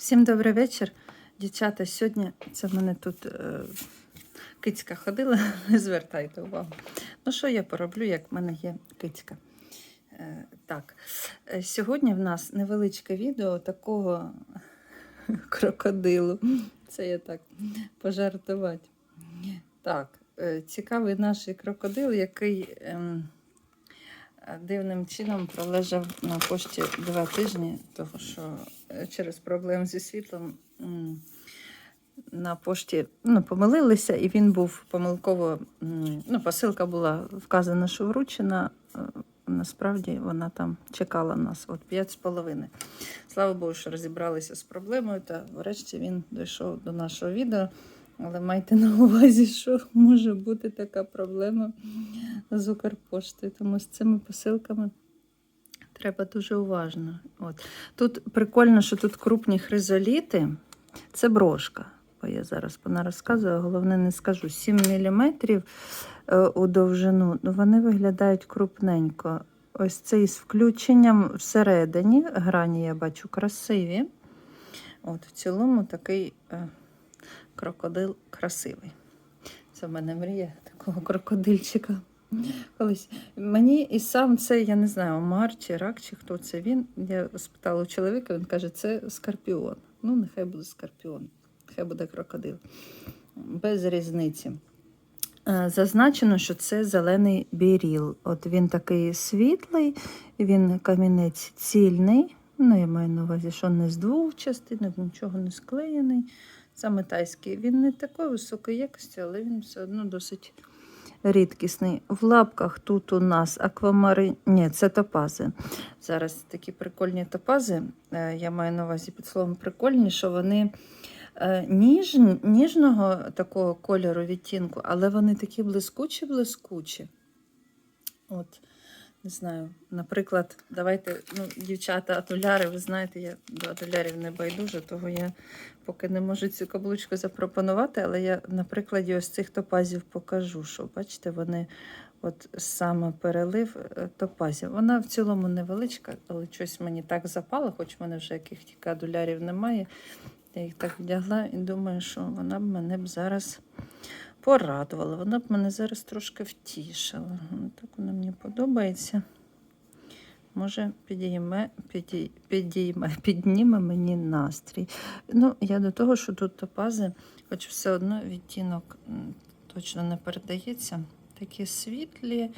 Всім добрий вечір. Дівчата, сьогодні це в мене тут е, кицька ходила, не звертайте увагу. Ну, що я пороблю, як в мене є кицька? Е, так, е, сьогодні в нас невеличке відео такого крокодилу. Це я так пожартувати. Так, е, цікавий наш крокодил, який ем, дивним чином пролежав на пошті два тижні, тому що е, через проблеми зі світлом на пошті ну, помилилися, і він був помилково. Ну, посилка була вказана, що вручена. е, Насправді вона там чекала нас от п'ять з половиною. Слава Богу, що розібралися з проблемою, та врешті він дійшов до нашого відео. Але майте на увазі, що може бути така проблема з Укрпоштою. Тому з цими посилками треба дуже уважно. От. Тут прикольно, що тут крупні хризоліти. Це брошка. Бо я зараз вона розказує, головне не скажу. 7 мм у довжину. Ну, вони виглядають крупненько. Ось цей з включенням всередині. Грані я бачу красиві. От, в цілому такий е, крокодил красивий. Це в мене мрія такого крокодильчика. Колись мені і сам це, я не знаю, Омар чи рак, чи хто це він. Я спитала у чоловіка, він каже, це скорпіон. Ну, нехай буде скорпіон, нехай буде крокодил. Без різниці. Е, Зазначено, що це зелений біріл. От він такий світлий, він камінець цільний. Ну, я маю на увазі, що не з двох частинок, нічого не склеєний. Саме тайський. Він не такої високої якості, але він все одно досить рідкісний. В лапках тут у нас аквамари... Ні, це топази. Зараз такі прикольні топази. е, Я маю на увазі під словом прикольні, що вони е, ніж... ніжного такого кольору відтінку, але вони такі блискучі-блискучі. От, не знаю, наприклад, давайте, ну, дівчата, атуляри, ви знаєте, я до атулярів не байдужа, того я поки не можу цю каблучку запропонувати, але я на прикладі ось цих топазів покажу, що бачите, вони от саме перелив е, топазів. Вона в цілому невеличка, але щось мені так запало, хоч в мене вже яких тільки адулярів немає. Я їх так вдягла і думаю, що вона б мене б зараз порадувала. Вона б мене зараз трошки втішила. Так вона мені подобається. Може, підійме, підій, підійме, підніме мені настрій. Ну, я до того, що тут топази, хоч все одно відтінок точно не передається. Такі світлі.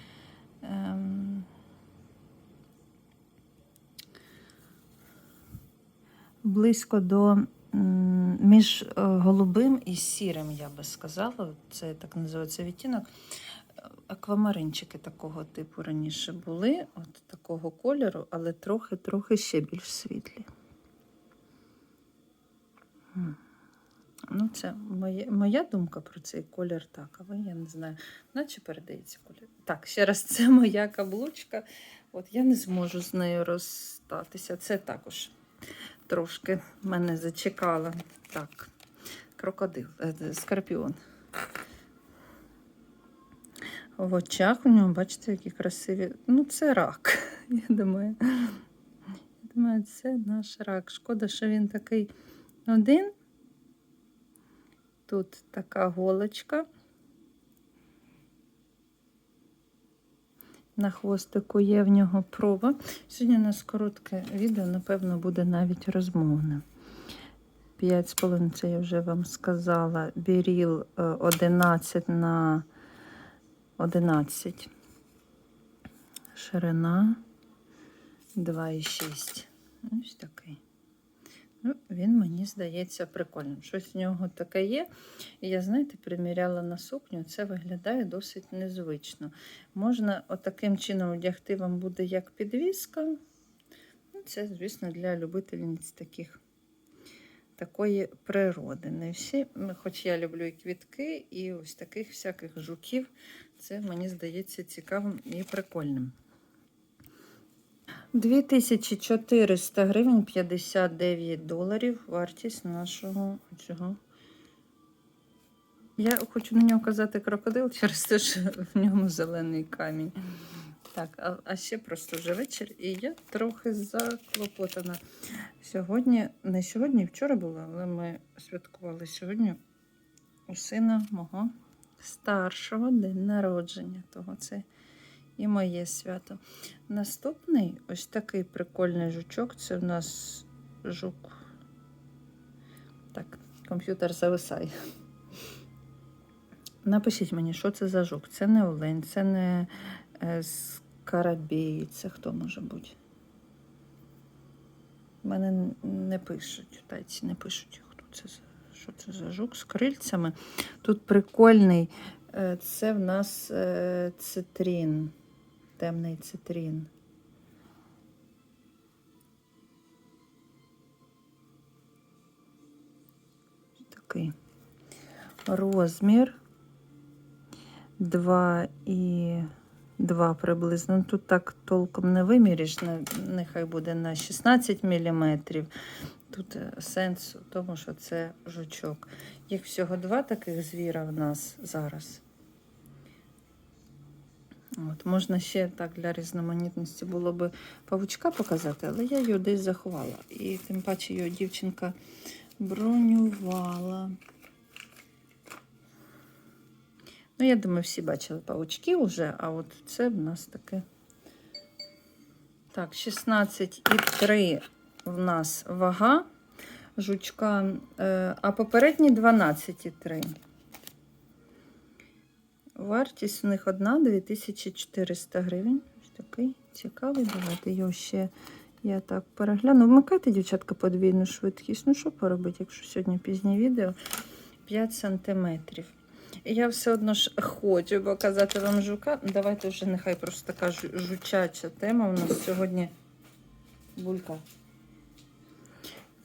Ем... Близько до між е, голубим і сірим, я би сказала. Це так називається відтінок. Аквамаринчики такого типу раніше були, от такого кольору, але трохи-трохи ще більш світлі. Ну, це моє, моя думка про цей колір так, а ви я не знаю, наче передається колір. Так, ще раз, це моя каблучка. От я не зможу з нею розстатися. Це також трошки мене зачекала. Так, крокодил, е, скорпіон. В очах у нього, бачите, які красиві. Ну, це рак. Я думаю, я думаю, це наш рак. Шкода, що він такий один. Тут така голочка. На хвостику є в нього проба. Сьогодні у нас коротке відео, напевно, буде навіть розмовне. 5,5 це я вже вам сказала. Біріл е, 11 на 11. Ширина 2,6. Ось такий. Ну, він мені здається прикольним. Щось в нього таке є. І я, знаєте, приміряла на сукню, це виглядає досить незвично. Можна отаким чином одягти вам буде як підвіска. Ну, це, звісно, для любительниць таких. Такої природи. Не всі, хоч я люблю і квітки, і ось таких всяких жуків, це мені здається цікавим і прикольним. 2400 гривень 59 доларів вартість нашого цього. Я хочу на нього казати крокодил через те, що в ньому зелений камінь. Так, а, а ще просто вже вечір, і я трохи заклопотана. Сьогодні, не сьогодні, вчора було, але ми святкували сьогодні у сина мого старшого день народження. Того це і моє свято. Наступний ось такий прикольний жучок. Це в нас жук. Так, комп'ютер зависає. Напишіть мені, що це за жук. Це не олень, це не е, скарабій. Це хто може бути? Мене не пишуть, тайці не пишуть, хто це за що це за жук з крильцями. Тут прикольний. е, Це в нас е, цитрін, темний цитрін. Такий розмір 2 і 2 приблизно. Ну, Тут так толком не виміриш, нехай буде на 16 мм. Тут е, сенс у тому, що це жучок. Їх всього два таких звіра в нас зараз. От, можна ще так для різноманітності було би павучка показати, але я його десь заховала. І тим паче його дівчинка бронювала. Ну, я думаю, всі бачили павучки вже, а от це в нас таке. Так, 16,3 в нас вага жучка, е, а попередні 12,3. Вартість у них одна 2400 гривень. Такий цікавий. Давайте його ще я так перегляну. Вмикайте, дівчатка, подвійну швидкість. Ну, що поробити, якщо сьогодні пізнє відео 5 сантиметрів. Я все одно ж хочу показати вам жука. Давайте вже нехай просто така жучача тема. У нас сьогодні булька.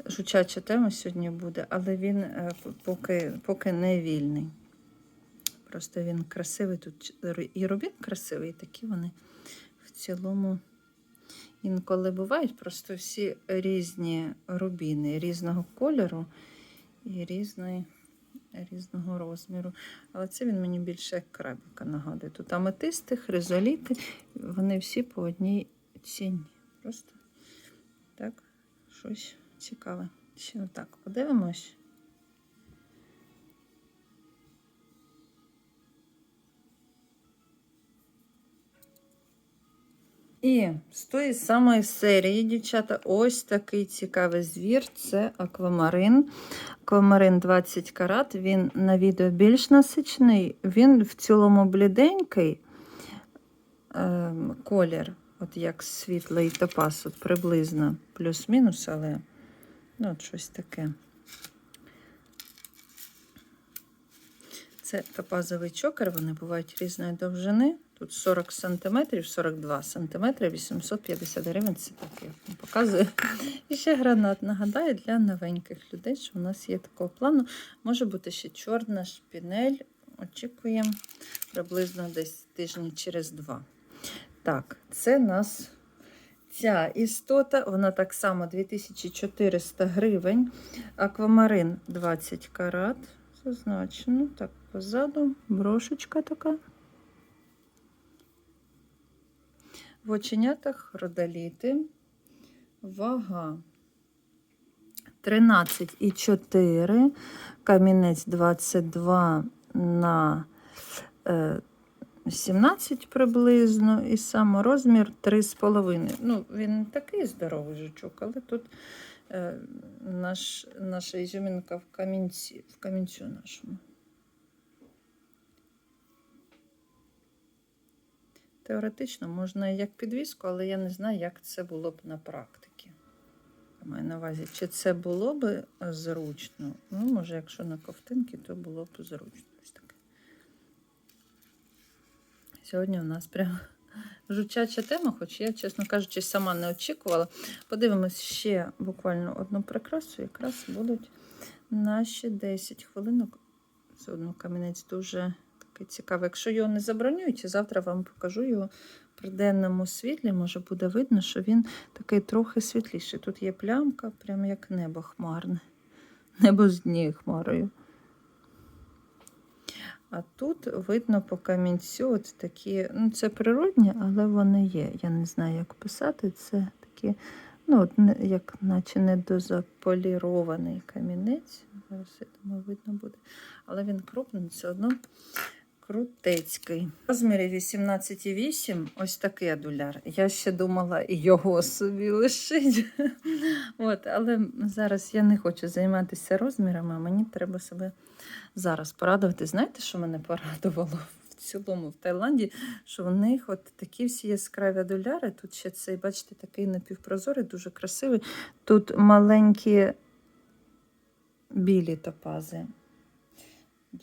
Жучача тема сьогодні буде, але він е, поки, поки не вільний. Просто він красивий. Тут і рубін красивий, і такі вони в цілому інколи бувають просто всі різні рубіни різного кольору і різної, різного розміру. Але це він мені більше як крабіка нагадує. Тут аметисти, хризоліти, вони всі по одній ціні. Просто так, щось цікаве. Ще отак подивимось. І з тої самої серії, дівчата, ось такий цікавий звір це аквамарин. Аквамарин 20 карат. Він на відео більш насичений, він в цілому бліденький ем, колір, от як світлий топаз, от приблизно плюс-мінус, але ну, от щось таке. Це топазовий чокер, вони бувають різної довжини. Тут 40 см, 42 см, 850 гривень. Це так я вам показую. І ще гранат. Нагадаю, для новеньких людей, що у нас є такого плану. Може бути ще чорна шпінель. Очікуємо приблизно десь тижні через два. Так, це нас ця істота, вона так само 2400 гривень. Аквамарин 20 карат. Зазначено. Так, позаду брошечка така. В оченятах родоліти. Вага 13,4, камінець 22 на е, 17 приблизно, і сам розмір 3,5. Ну, він такий здоровий жучок, але тут е, наш, наша ізюмінка в камінці, в камінцю нашому. Теоретично можна як підвіску, але я не знаю, як це було б на практиці. Маю на увазі, чи це було б зручно. Ну, може, якщо на ковтинки, то було б зручно. Ось таке. Сьогодні у нас прям жучача тема, хоч я, чесно кажучи, сама не очікувала. Подивимось ще буквально одну прикрасу, якраз будуть наші 10 хвилинок. Все одно камінець дуже такий цікавий. Якщо його не забронюють, завтра вам покажу його при денному світлі. Може буде видно, що він такий трохи світліший. Тут є плямка, прямо як небо хмарне. Небо з днією хмарою. А тут видно по камінцю от такі, ну це природні, але вони є. Я не знаю, як писати. Це такі, ну, як наче недозаполірований камінець. Зараз я думаю, видно буде. Але він крупний, все одно крутецький. Розмірі 18,8 ось такий адуляр. Я ще думала його собі лишить. От, але зараз я не хочу займатися розмірами, а мені треба себе зараз порадувати. Знаєте, що мене порадувало в цілому в Таїланді? Що в них от такі всі яскраві адуляри. Тут ще цей, бачите, такий напівпрозорий, дуже красивий. Тут маленькі білі топази.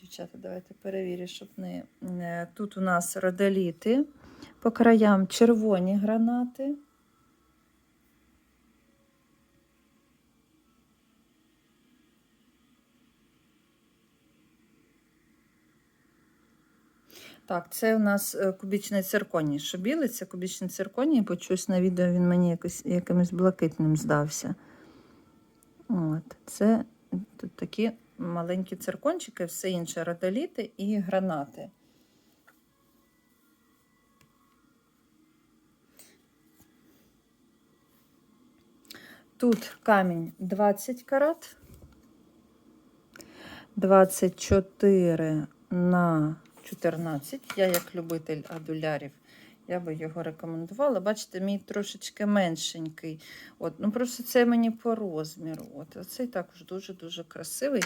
Дівчата, давайте перевірю, щоб не. Тут у нас родоліти, по краям червоні гранати. Так, це у нас е, кубічний цирконій. Що білий, це кубічний цирконій, бо чогось на відео він мені якось, якимось блакитним здався. От, це тут такі маленькі циркончики, все інше родоліти і гранати. Тут камінь 20 карат, 24 на 14. Я як любитель адулярів, я би його рекомендувала. Бачите, мій трошечки меншенький. От, ну Просто це мені по розміру. От, Оцей також дуже-дуже красивий.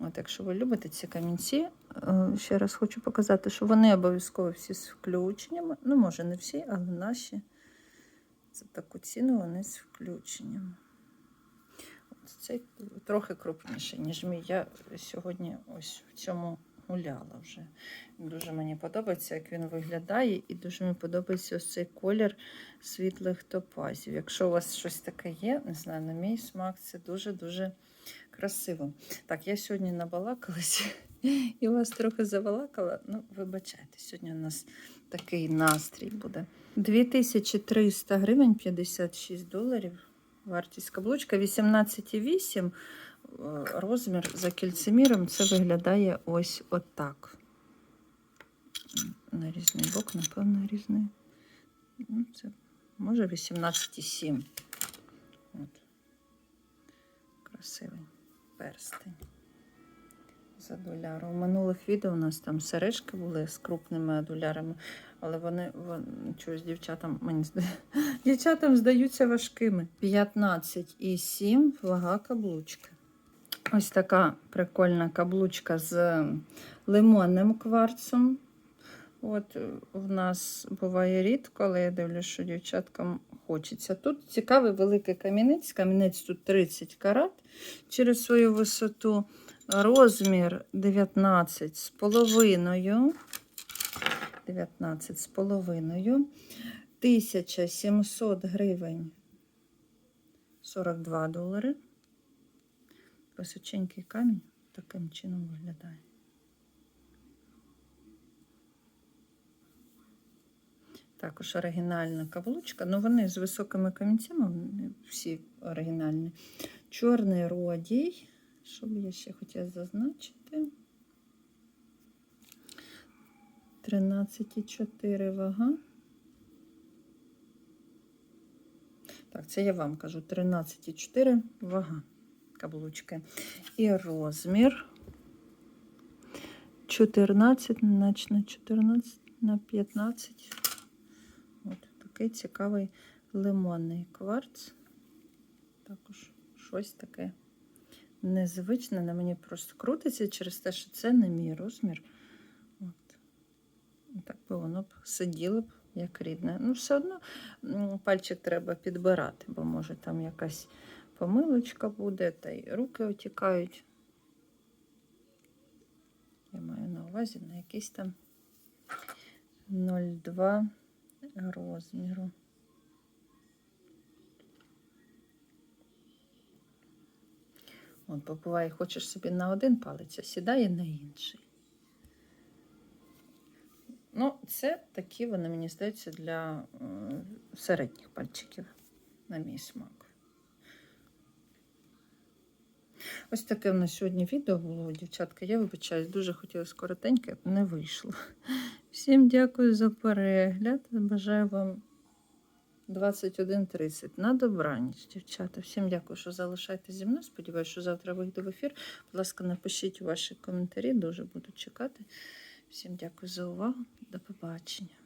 От, Якщо ви любите ці камінці, е, ще раз хочу показати, що вони обов'язково всі з включеннями. Ну, може, не всі, але наші за таку ціну вони з включенням. От Цей трохи крупніший, ніж мій. Я сьогодні ось в цьому гуляла вже. Дуже мені подобається, як він виглядає, і дуже мені подобається ось цей колір світлих топазів. Якщо у вас щось таке є, не знаю, на мій смак, це дуже-дуже красиво. Так, я сьогодні набалакалась і вас трохи завалакала. Ну, вибачайте, сьогодні у нас такий настрій буде. 2300 гривень 56 доларів. Вартість каблучка 18,8 е, розмір за кільцеміром. Це виглядає ось отак. На різний бок, напевно, різний. Ну, це може 18,7. Красивий перстень. За доляру. У минулих відео у нас там сережки були з крупними адулярами, але вони, вони чогось дівчатам мені дівчатам здаються важкими. 15,7 вага каблучки. Ось така прикольна каблучка з лимонним кварцом. От е, в нас буває рідко, але я дивлюся, що дівчаткам хочеться. Тут цікавий великий камінець. Камінець тут 30 карат через свою висоту. Розмір 19 з половиною. 19 з половиною. 1700 гривень 42 долари. Височенький камінь таким чином виглядає. Також оригінальна каблучка. Ну, вони з високими камінцями, всі оригінальні. Чорний родій. Що б я ще хотіла зазначити? 13,4 вага. Так, це я вам кажу 13,4 вага каблучки. І розмір 14, значить на 14 на 15. От такий цікавий лимонний кварц. Також щось таке незвичне. На мені просто крутиться через те, що це не мій розмір. От. Так би воно б сиділо б як рідне. Ну, все одно пальчик треба підбирати, бо може там якась помилочка буде, та й руки отікають. Я маю на увазі на якийсь там 0,2 розміру. От, бо буває, хочеш собі на один палець, а сідає на інший. Ну, це такі вони, мені здається, для е, середніх пальчиків, на мій смак. Ось таке в нас сьогодні відео було, дівчатка. Я вибачаюсь, дуже хотілося коротеньке, не вийшло. Всім дякую за перегляд. Бажаю вам 21.30. На добраніч, дівчата. Всім дякую, що залишаєтесь зі мною. Сподіваюся, що завтра вийду в ефір. Будь ласка, напишіть ваші коментарі, дуже буду чекати. Всім дякую за увагу. До побачення.